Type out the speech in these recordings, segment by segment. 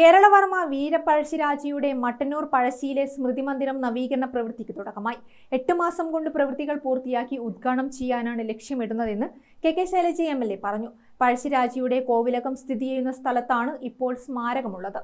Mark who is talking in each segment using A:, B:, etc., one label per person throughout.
A: കേരളവർമ്മ വീരപഴശ്ശിരാജയുടെ മട്ടന്നൂർ പഴശ്ശിയിലെ സ്മൃതി മന്ദിരം നവീകരണ പ്രവൃത്തിക്ക് തുടക്കമായി. എട്ട് മാസം കൊണ്ട് പ്രവൃത്തികൾ പൂർത്തിയാക്കി ഉദ്ഘാടനം ചെയ്യാനാണ് ലക്ഷ്യമിടുന്നതെന്ന് K K Shailaja M L A പറഞ്ഞു. പഴശ്ശിരാജയുടെ കോവിലകം സ്ഥിതി ചെയ്യുന്ന സ്ഥലത്താണ് ഇപ്പോൾ സ്മാരകമുള്ളത്.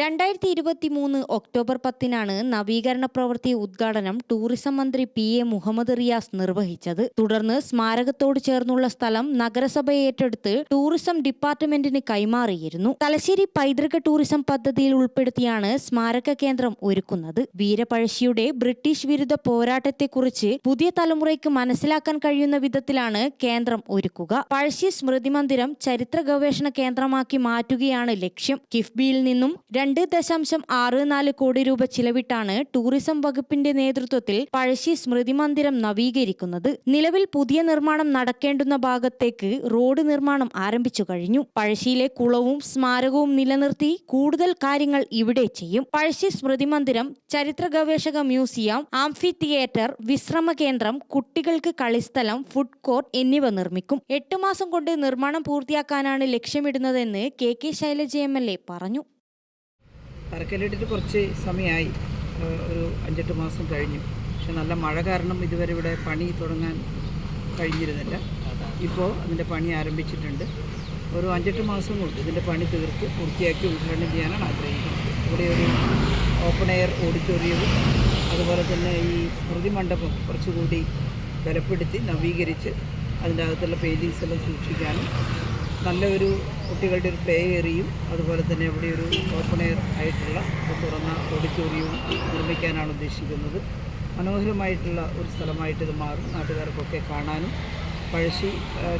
B: രണ്ടായിരത്തി ഇരുപത്തി മൂന്ന് ഒക്ടോബർ പത്തിനാണ് നവീകരണ പ്രവൃത്തി ഉദ്ഘാടനം ടൂറിസം മന്ത്രി പി എ മുഹമ്മദ് റിയാസ് നിർവഹിച്ചത്. തുടർന്ന് സ്മാരകത്തോട് ചേർന്നുള്ള സ്ഥലം നഗരസഭ ഏറ്റെടുത്ത് ടൂറിസം ഡിപ്പാർട്ട്മെന്റിന് കൈമാറിയിരുന്നു. തലശ്ശേരി പൈതൃക ടൂറിസം പദ്ധതിയിൽ ഉൾപ്പെടുത്തിയാണ് സ്മാരക കേന്ദ്രം ഒരുക്കുന്നത്. വീരപഴശ്ശിയുടെ ബ്രിട്ടീഷ് വിരുദ്ധ പോരാട്ടത്തെക്കുറിച്ച് പുതിയ തലമുറയ്ക്ക് മനസ്സിലാക്കാൻ കഴിയുന്ന വിധത്തിലാണ് കേന്ദ്രം ഒരുക്കുക. പഴശ്ശി സ്മൃതി മന്ദിരം ചരിത്ര ഗവേഷണ കേന്ദ്രമാക്കി മാറ്റുകയാണ് ലക്ഷ്യം. കിഫ്ബിയിൽ നിന്നും രണ്ട് ദശാംശം ആറ് നാല് കോടി രൂപ ചിലവിട്ടാണ് ടൂറിസം വകുപ്പിന്റെ നേതൃത്വത്തിൽ പഴശ്ശി സ്മൃതി മന്ദിരം നവീകരിക്കുന്നത്. നിലവിൽ പുതിയ നിർമ്മാണം നടക്കേണ്ടുന്ന ഭാഗത്തേക്ക് റോഡ് നിർമ്മാണം ആരംഭിച്ചു കഴിഞ്ഞു. പഴശ്ശിയിലെ കുളവും സ്മാരകവും നിലനിർത്തി കൂടുതൽ കാര്യങ്ങൾ ഇവിടെ ചെയ്യും. പഴശ്ശി സ്മൃതി മന്ദിരം ചരിത്ര ഗവേഷക മ്യൂസിയം ആംഫി തിയേറ്റർ വിശ്രമ കേന്ദ്രം കുട്ടികൾക്ക് കളിസ്ഥലം ഫുഡ് കോർട്ട് എന്നിവ നിർമ്മിക്കും. എട്ട് മാസം കൊണ്ട് നിർമ്മാണം പൂർത്തിയാക്കാനാണ് ലക്ഷ്യമിടുന്നതെന്ന് K K Shailaja M L A പറഞ്ഞു.
C: തറക്കല്ലിട്ടിട്ട് കുറച്ച് സമയമായി. ഒരു അഞ്ചെട്ട് മാസം കഴിഞ്ഞു. പക്ഷെ നല്ല മഴ കാരണം ഇതുവരെ ഇവിടെ പണി തുടങ്ങാൻ കഴിഞ്ഞിരുന്നില്ല. ഇപ്പോൾ അതിന്റെ പണി ആരംഭിച്ചിട്ടുണ്ട്. ഒരു അഞ്ചെട്ട് മാസം കൊണ്ട് ഇതിന്റെ പണി തീർത്ത് പൂർത്തിയാക്കി ഉദ്ഘാടനം ചെയ്യാനാണ് ആഗ്രഹിക്കുന്നത്. ഇവിടെ ഒരു ഓപ്പൺ എയർ ഓഡിറ്റോറിയവും അതുപോലെ തന്നെ ഈ സ്മൃതി മണ്ഡപം കുറച്ചുകൂടി ബലപ്പെടുത്തി നവീകരിച്ച് അതിന്റെ അകത്തുള്ള പെയിന്റിങ്സ് എല്ലാം സൂക്ഷിക്കാനും നല്ലൊരു കുട്ടികളുടെ ഒരു പ്ലേ ഏരിയയും അതുപോലെ തന്നെ ഇവിടെ ഒരു ഓപ്പൺ എയർ ആയിട്ടുള്ള തുറന്ന ഓഡിറ്റോറിയവും നിർമ്മിക്കാനാണ് ഉദ്ദേശിക്കുന്നത് മനോഹരമായിട്ടുള്ള ഒരു സ്ഥലമായിട്ട് ഇത് മാറും നാട്ടുകാർക്കൊക്കെ കാണാനും പഴശ്ശി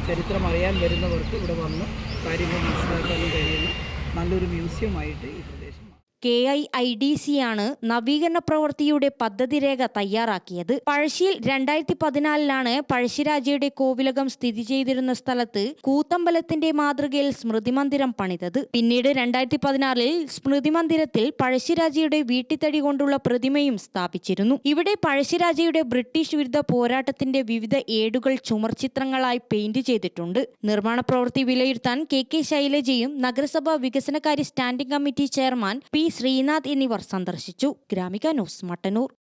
C: ചരിത്രം അറിയാൻ വരുന്നവർക്ക് ഇവിടെ വന്ന് കാര്യങ്ങൾ മനസ്സിലാക്കാനും കഴിയുന്ന നല്ലൊരു മ്യൂസിയമായിട്ട് ഈ പ്രദേശം.
B: K I I D C ആണ് നവീകരണ പ്രവൃത്തിയുടെ പദ്ധതി രേഖ തയ്യാറാക്കിയത്. പഴശ്ശിയിൽ രണ്ടായിരത്തി പതിനാലിലാണ് പഴശ്ശിരാജയുടെ കോവിലകം സ്ഥിതി ചെയ്തിരുന്ന സ്ഥലത്ത് കൂത്തമ്പലത്തിന്റെ മാതൃകയിൽ സ്മൃതിമന്ദിരം പണിതത്. പിന്നീട് രണ്ടായിരത്തി പതിനാറിൽ സ്മൃതിമന്ദിരത്തിൽ പഴശ്ശിരാജയുടെ വീട്ടിത്തടി കൊണ്ടുള്ള പ്രതിമയും സ്ഥാപിച്ചിരുന്നു. ഇവിടെ പഴശ്ശിരാജയുടെ ബ്രിട്ടീഷ് വിരുദ്ധ പോരാട്ടത്തിന്റെ വിവിധ ഏടുകൾ ചുമർചിത്രങ്ങളായി പെയിന്റ് ചെയ്തിട്ടുണ്ട്. നിർമ്മാണ പ്രവൃത്തി വിലയിരുത്താൻ കെ കെ ശൈലജയും നഗരസഭാ വികസനകാര്യ standing committee chairman P Sreenath എന്നിവർ സന്ദർശിച്ചു. ഗ്രാമിക ന്യൂസ് മട്ടന്നൂർ.